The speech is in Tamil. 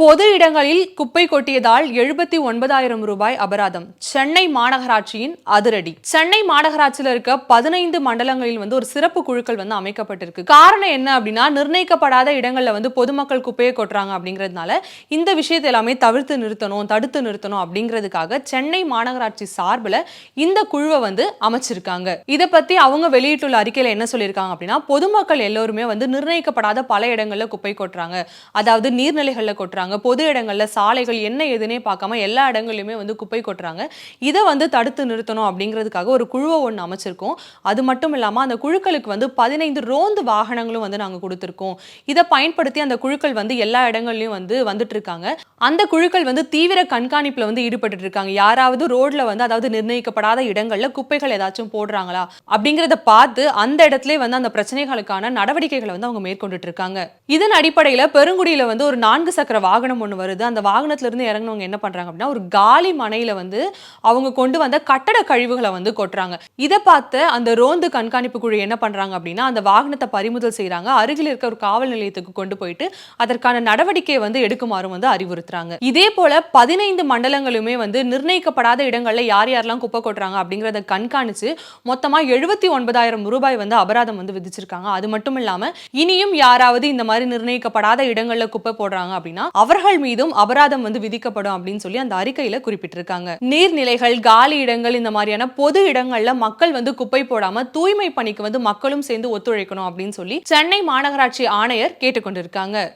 பொது இடங்களில் குப்பை கொட்டியதால் எழுபத்தி ஒன்பதாயிரம் ரூபாய் அபராதம். சென்னை மாநகராட்சியின் அதிரடி. சென்னை மாநகராட்சியில் இருக்க பதினைந்து மண்டலங்களில் வந்து ஒரு சிறப்பு குழுக்கள் வந்து அமைக்கப்பட்டிருக்கு. காரணம் என்ன அப்படின்னா நிர்ணயிக்கப்படாத இடங்கள்ல வந்து பொதுமக்கள் குப்பையை கொட்டுறாங்க அப்படிங்கிறதுனால இந்த விஷயத்தை எல்லாமே தவிர்த்து நிறுத்தணும் தடுத்து நிறுத்தணும் அப்படிங்கிறதுக்காக சென்னை மாநகராட்சி சார்பில் இந்த குழுவை வந்து அமைச்சிருக்காங்க. இதை பத்தி அவங்க வெளியிட்டுள்ள அறிக்கையில என்ன சொல்லியிருக்காங்க அப்படின்னா பொதுமக்கள் எல்லோருமே வந்து நிர்ணயிக்கப்படாத பல இடங்கள்ல குப்பை கொட்டுறாங்க. அதாவது நீர்நிலைகளில் கொட்டுறாங்க. பொது இடங்கள்ல சாலைகள் என்ன எதுனே பார்க்காம எல்லா இடங்கள்லையுமே வந்து குப்பை கொட்டுறாங்க. இதை வந்து தடுத்து நிறுத்தணும் அப்படிங்கிறதுக்காக ஒரு குழுவை ஒன்று அமைச்சிருக்கோம். அது மட்டும் இல்லாமல் அந்த குழுக்களுக்கு வந்து பதினைந்து ரோந்து வாகனங்களும் வந்து நாங்கள் கொடுத்துருக்கோம். இதை பயன்படுத்தி அந்த குழுக்கள் வந்து எல்லா இடங்கள்லையும் வந்து வந்துட்டு இருக்காங்க அந்த குழுக்கள் வந்து தீவிர கண்காணிப்பில் வந்து ஈடுபட்டு இருக்காங்க யாராவது ரோட்ல வந்து அதாவது நிர்ணயிக்கப்படாத இடங்கள்ல குப்பைகள் ஏதாச்சும் போடுறாங்களா அப்படிங்கிறத பார்த்து அந்த இடத்துல வந்து அந்த பிரச்சனைகளுக்கான நடவடிக்கைகளை வந்து அவங்க மேற்கொண்டுட்டு இருக்காங்க இதன் அடிப்படையில் பெருங்குடியில் வந்து ஒரு நான்கு சக்கர வாகனம் வாகனம் ஒன்று வருது. அந்த வாகனத்துல இருந்து இறங்கினவங்க என்ன பண்றாங்க அப்படின்னா ஒரு காலி மனையில வந்து அவங்க கொண்டு வந்த கட்டட கழிவுகளை வந்து கொட்டுறாங்க. இதை பார்த்து அந்த ரோந்து கண்காணிப்பு குழு என்ன பண்றாங்க அப்படின்னா அந்த வாகனத்தை பறிமுதல் செய்கிறாங்க அருகில் இருக்க ஒரு காவல் நிலையத்துக்கு கொண்டு போயிட்டு அதற்கான நடவடிக்கையை வந்து எடுக்குமாறும் வந்து அறிவுறுத்துறாங்க. இதே போல பதினைந்து மண்டலங்களுமே வந்து நிர்ணயிக்கப்படாத இடங்கள்ல யார் யாரெல்லாம் குப்பை கொட்டுறாங்க அப்படிங்கிறத கண்காணிச்சு மொத்தமா எழுபத்தி ஒன்பதாயிரம் ரூபாய் வந்து அபராதம் வந்து விதிச்சிருக்காங்க. அது மட்டும் இல்லாம இனியும் யாராவது இந்த மாதிரி நிர்ணயிக்கப்படாத இடங்கள்ல குப்பை போடுறாங்க அப்படின்னா அவர்கள் மீதும் அபராதம் வந்து விதிக்கப்படும் அப்படின்னு சொல்லி அந்த அறிக்கையில குறிப்பிட்டிருக்காங்க. நீர்நிலைகள் காலி இடங்கள் இந்த மாதிரியான பொது இடங்கள்ல மக்கள் வந்து குப்பை போடாம தூய்மை பணிக்கு வந்து மக்களும் சேர்ந்து ஒத்துழைக்கணும் அப்படின்னு சொல்லி சென்னை மாநகராட்சி ஆணையர் கேட்டுக்கொண்டிருக்காங்க.